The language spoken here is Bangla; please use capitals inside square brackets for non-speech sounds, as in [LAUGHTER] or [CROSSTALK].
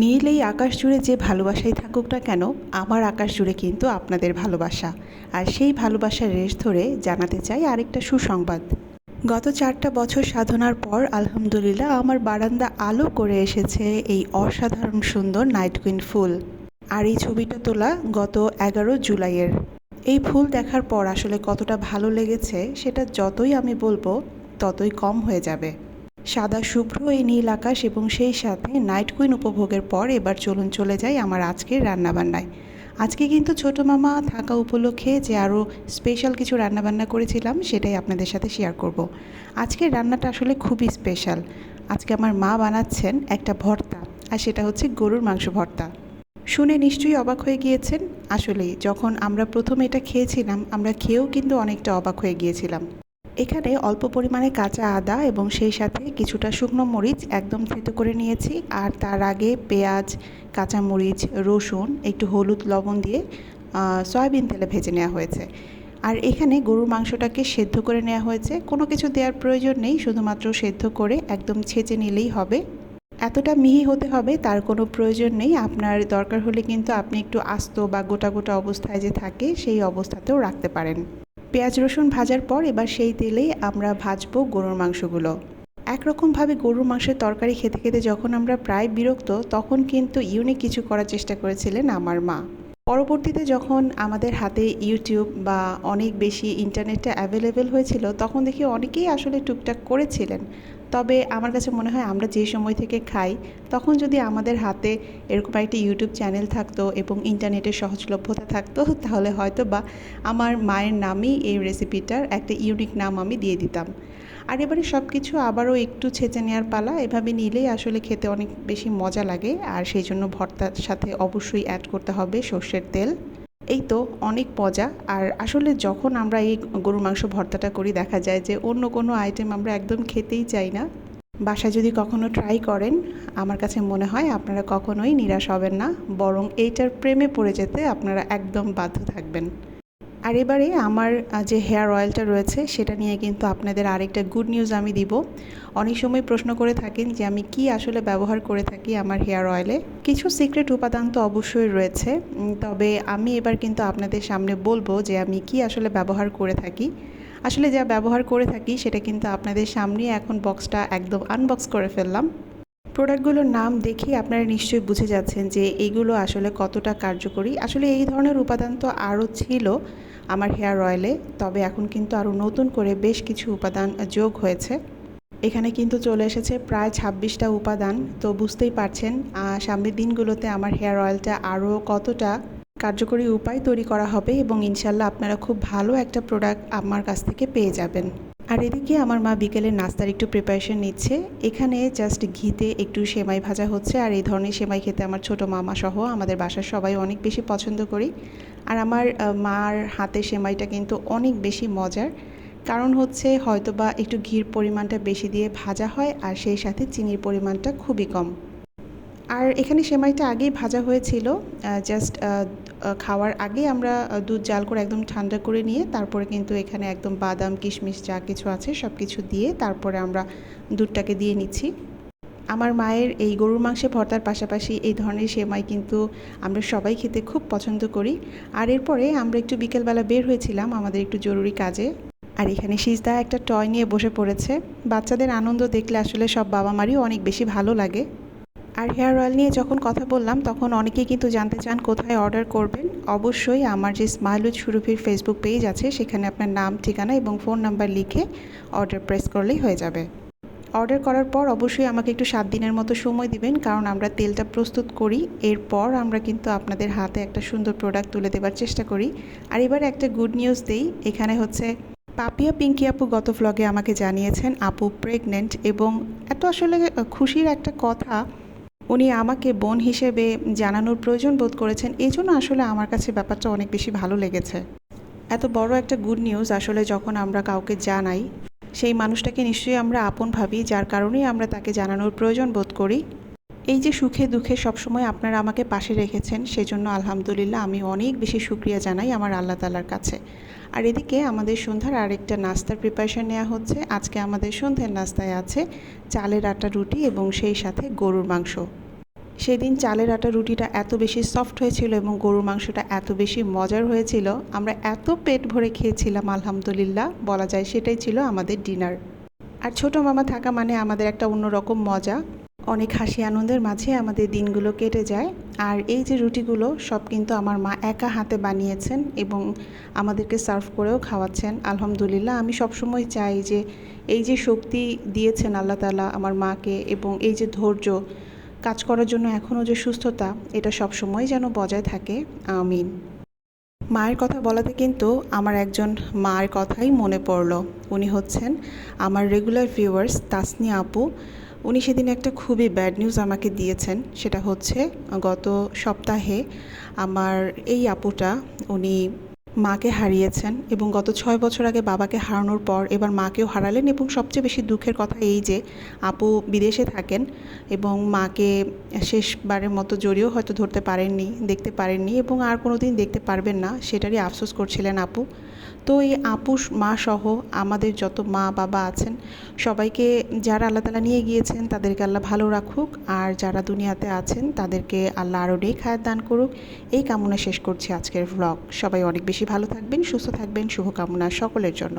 নীল এই আকাশ জুড়ে যে ভালোবাসাই থাকুক না কেন, আমার আকাশ জুড়ে কিন্তু আপনাদের ভালোবাসা। আর সেই ভালোবাসার রেশ ধরে জানাতে চাই আরেকটা সুসংবাদ। গত চারটা বছর সাধনার পর, আলহামদুলিল্লাহ, আমার বারান্দা আলো করে এসেছে এই অসাধারণ সুন্দর নাইট কুইন ফুল। আর এই ছবিটা তোলা গত এগারো জুলাইয়ের। এই ফুল দেখার পর আসলে কতটা ভালো লেগেছে, সেটা যতই আমি বলব, ততই কম হয়ে যাবে। সাদা শুভ্র এই নীল আকাশ এবং সেই সাথে নাইট কুইন উপভোগের পর এবার চলুন চলে যাই আমার আজকের রান্নাবান্নায়। আজকে কিন্তু ছোট মামা থাকা উপলক্ষে যে আরও স্পেশাল কিছু রান্নাবান্না করেছিলাম, সেটাই আপনাদের সাথে শেয়ার করব। আজকের রান্নাটা আসলে খুবই স্পেশাল আজকে আমার মা বানাচ্ছেন একটা ভর্তা, আর সেটা হচ্ছে গরুর মাংস ভর্তা। শুনে নিশ্চয়ই অবাক হয়ে গিয়েছেন। আসলেই, যখন আমরা প্রথম এটা খেয়েছিলাম, আমরা খেয়েও কিন্তু অনেকটা অবাক হয়ে গিয়েছিলাম। এখানে অল্প পরিমাণে কাঁচা আদা এবং সেই সাথে কিছুটা শুকনো মরিচ একদম থেতো করে নিয়েছি। আর তার আগে পেঁয়াজ কাঁচা মরিচ রসুন, একটু হলুদ লবণ দিয়ে সয়াবিন তেলে ভেজে নেওয়া হয়েছে। আর এখানে গরুর মাংসটাকে সেদ্ধ করে নেওয়া হয়েছে। কোনো কিছু দেওয়ার প্রয়োজন নেই, শুধুমাত্র সেদ্ধ করে একদম ছেঁচে নিলেই হবে। এতটা মিহি হতে হবে, তার কোনো প্রয়োজন নেই। আপনার দরকার হলে কিন্তু আপনি একটু আস্ত বা গোটা গোটা অবস্থায় যে থাকে, সেই অবস্থাতেও রাখতে পারেন। পেঁয়াজ রসুন ভাজার পর এবার সেই তেলেই আমরা ভাজবো গরুর মাংসগুলো। একরকমভাবে গরুর মাংসের তরকারি খেতে খেতে যখন আমরা প্রায় বিরক্ত, তখন কিন্তু ইউনিক কিছু করার চেষ্টা করেছিলেন আমার মা। পরবর্তীতে যখন আমাদের হাতে ইউটিউব বা অনেক বেশি ইন্টারনেটটা অ্যাভেলেবেল হয়েছিল, তখন দেখি অনেকেই আসলে টুকটাক করেছিলেন। তবে আমার কাছে মনে হয় আমরা যে সময় থেকে খাই, তখন যদি আমাদের হাতে এরকম একটি ইউটিউব চ্যানেল থাকতো এবং ইন্টারনেটের সহজলভ্যতা থাকতো, [LAUGHS] তাহলে হয়তো বা আমার মায়ের নামই এই রেসিপিটার একটা ইউনিক নাম আমি দিয়ে দিতাম। আর এবারে সব কিছু আবারও একটু ছেঁচে নেওয়ার পালা। এভাবে নিলেই আসলে খেতে অনেক বেশি মজা লাগে। আর সেই জন্য ভর্তার সাথে অবশ্যই অ্যাড করতে হবে সর্ষের তেল। এই তো অনেক মজা। আর আসলে যখন আমরা এই গরুর মাংস ভর্তাটা করি, দেখা যায় যে অন্য কোনো আইটেম আমরা একদম খেতেই চাই না। বাসায় যদি কখনো ট্রাই করেন, আমার কাছে মনে হয় আপনারা কখনোই নিরাশ হবেন না। বরং এইটার প্রেমে পড়ে যেতে আপনারা একদম বাধ্য থাকবেন। আর এবারে আমার যে হেয়ার অয়েলটা রয়েছে সেটা নিয়ে কিন্তু আপনাদের আরেকটা গুড নিউজ আমি দিব। অনেক সময় প্রশ্ন করে থাকেন যে আমি কি আসলে ব্যবহার করে থাকি আমার হেয়ার অয়েলে। কিছু সিক্রেট উপাদান তো অবশ্যই রয়েছে। তবে আমি এবার কিন্তু আপনাদের সামনে বলব যে আমি কি আসলে ব্যবহার করে থাকি। আসলে যা ব্যবহার করে থাকি সেটা কিন্তু আপনাদের সামনে এখন বক্সটা একদম আনবক্স করে ফেললাম। প্রোডাক্টগুলোর নাম দেখে আপনারা নিশ্চয়ই বুঝে যাচ্ছেন যে এইগুলো আসলে কতটা কার্যকরী। আসলে এই ধরনের উপাদান তো আরও ছিল আমার হেয়ার অয়েলে, তবে এখন কিন্তু আরও নতুন করে বেশ কিছু উপাদান যোগ হয়েছে। এখানে কিন্তু চলে এসেছে প্রায় ছাব্বিশটা উপাদান, তো বুঝতেই পারছেন সামনের দিনগুলোতে আমার হেয়ার অয়েলটা আরও কতটা কার্যকরী উপায় তৈরি করা হবে এবং ইনশাল্লাহ আপনারা খুব ভালো একটা প্রোডাক্ট আমার কাছ থেকে পেয়ে যাবেন। আর এদিকে আমার মা বিকেলের নাস্তার একটু প্রিপারেশন নিচ্ছে। এখানে জাস্ট ঘিতে একটু সেমাই ভাজা হচ্ছে আর এই ধরনের সেমাই খেতে আমার ছোট মামা সহ আমাদের বাসার সবাই অনেক বেশি পছন্দ করি। আর আমার মার হাতে সেমাইটা কিন্তু অনেক বেশি মজার। কারণ হচ্ছে হয়তোবা একটু ঘির পরিমাণটা বেশি দিয়ে ভাজা হয় আর সেই সাথে চিনির পরিমাণটা খুবই কম। আর এখানে সেমাইটা আগেই ভাজা হয়েছিল জাস্ট খাওয়ার আগে আমরা দুধ জাল করে একদম ঠান্ডা করে নিয়ে তারপরে কিন্তু এখানে একদম বাদাম, কিশমিশ যা কিছু আছে সব কিছু দিয়ে তারপরে আমরা দুধটাকে দিয়ে নিচ্ছি। আমার মায়ের এই গরুর মাংসে ভর্তার পাশাপাশি এই ধরনের সেমাই কিন্তু আমরা সবাই খেতে খুব পছন্দ করি। আর এরপরে আমরা একটু বিকেলবেলা বের হয়েছিলাম আমাদের একটু জরুরি কাজে। আর এখানে সিজদা একটা টয় নিয়ে বসে পড়েছে। বাচ্চাদের আনন্দ দেখলে আসলে সব বাবা মারই অনেক বেশি ভালো লাগে। আর হেয়ার অয়েল নিয়ে যখন কথা বললাম, তখন অনেকেই কিন্তু জানতে চান কোথায় অর্ডার করবেন। অবশ্যই আমার যে স্মাইল উইথ সুরভির ফেসবুক পেজ আছে, সেখানে আপনার নাম, ঠিকানা এবং ফোন নাম্বার লিখে অর্ডার প্রেস করলেই হয়ে যাবে। অর্ডার করার পর অবশ্যই আমাকে একটু সাত দিনের মতো সময় দিবেন, কারণ আমরা তেলটা প্রস্তুত করি। এরপর আমরা কিন্তু আপনাদের হাতে একটা সুন্দর প্রোডাক্ট তুলে দেবার চেষ্টা করি। আর এবার একটা গুড নিউজ দিই, এখানে হচ্ছে পাপিয়া পিঙ্কি আপু গত ভ্লগে আমাকে জানিয়েছেন, আপু প্রেগনেন্ট এবং এত আসলে খুশির একটা কথা উনি আমাকে বোন হিসেবে জানানোর প্রয়োজন বোধ করেছেন। এই জন্য আসলে আমার কাছে ব্যাপারটা অনেক বেশি ভালো লেগেছে। এত বড় একটা গুড নিউজ আসলে যখন আমরা কাউকে জানাই, সেই মানুষটাকে নিশ্চয়ই আমরা আপন ভাবি, যার কারণেই আমরা তাকে জানানোর প্রয়োজন বোধ করি। এই যে সুখে দুঃখে সবসময় আপনারা আমাকে পাশে রেখেছেন, সেজন্য আলহামদুলিল্লাহ আমি অনেক বেশি সুক্রিয়া জানাই আমার আল্লাহ তালার কাছে। আর এদিকে আমাদের সন্ধ্যার আরেকটা নাস্তার প্রিপারেশন নেওয়া হচ্ছে। আজকে আমাদের সন্ধ্যের নাস্তায় আছে চালের আটা রুটি এবং সেই সাথে গরুর মাংস। সেদিন চালের আটা রুটিটা এত বেশি সফট হয়েছিল এবং গরুর মাংসটা এত বেশি মজার হয়েছিল, আমরা এত পেট ভরে খেয়েছিলাম, আলহামদুলিল্লাহ, বলা যায় সেটাই ছিল আমাদের ডিনার আর ছোটো মামা থাকা মানে আমাদের একটা অন্যরকম মজা। অনেক হাসি আনন্দের মাঝে আমাদের দিনগুলো কেটে যায়। আর এই যে রুটিগুলো, সব কিন্তু আমার মা একা হাতে বানিয়েছেন এবং আমাদেরকে সার্ভ করেও খাওয়াচ্ছেন। আলহামদুলিল্লাহ, আমি সবসময় চাই যে, এই যে শক্তি দিয়েছেন আল্লাহ তালা আমার মাকে এবং এই যে ধৈর্য কাজ করার জন্য এখনও যে সুস্থতা, এটা সবসময় যেন বজায় থাকে, আমিন। মায়ের কথা বলাতে কিন্তু আমার একজন মায়ের কথাই মনে পড়ল। উনি হচ্ছেন আমার রেগুলার ভিউয়ার্স তাসনি আপু। উনি সেদিন একটা খুবই ব্যাড নিউজ আমাকে দিয়েছেন, সেটা হচ্ছে গত সপ্তাহে আমার এই আপুটা, উনি মাকে হারিয়েছেন এবং গত ছয় বছর আগে বাবাকে হারানোর পর এবার মাকেও হারালেন এবং সবচেয়ে বেশি দুঃখের কথা এই যে আপু বিদেশে থাকেন এবং মাকে শেষবারের মতো জড়িয়েও হয়তো ধরতে পারেননি, দেখতে পারেননি এবং আর কোনো দিন দেখতে পারবেন না, সেটারই আফসোস করছিলেন আপু। তো এই আপুস মা সহ আমাদের যত মা, বাবা আছেন, সবাইকে যারা আল্লাহ তালা নিয়ে গিয়েছেন, তাদেরকে আল্লাহ ভালো রাখুক। আর যারা দুনিয়াতে আছেন, তাদেরকে আল্লাহ আরও ডেক হায়াত দান করুক। এই কামনা শেষ করছি আজকের ভ্লগ সবাই অনেক বেশি ভালো থাকবেন, সুস্থ থাকবেন। শুভকামনা সকলের জন্য।